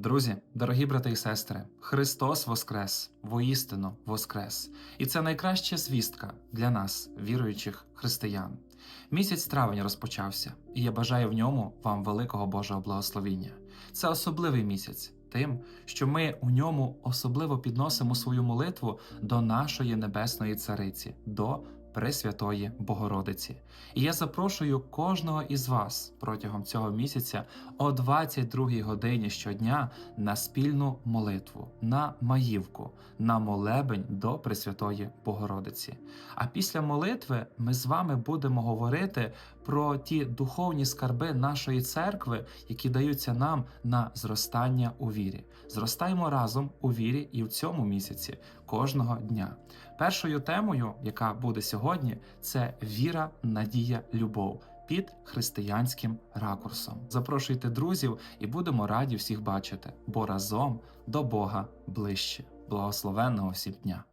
Друзі, дорогі брати і сестри, Христос Воскрес, воістину Воскрес. І це найкраща звістка для нас, віруючих християн. Місяць травень розпочався, і я бажаю в ньому вам великого Божого благословіння. Це особливий місяць, тим, що ми у ньому особливо підносимо свою молитву до нашої небесної цариці, до Пресвятої Богородиці. І я запрошую кожного із вас протягом цього місяця о 22 годині щодня на спільну молитву, на маївку, на молебень до Пресвятої Богородиці. А після молитви ми з вами будемо говорити про ті духовні скарби нашої церкви, які даються нам на зростання у вірі. Зростаємо разом у вірі і в цьому місяці кожного дня. Першою темою, яка буде сьогодні, це віра, надія, любов під християнським ракурсом. Запрошуйте друзів і будемо раді всіх бачити, бо разом до Бога ближче. Благословенного всім дня!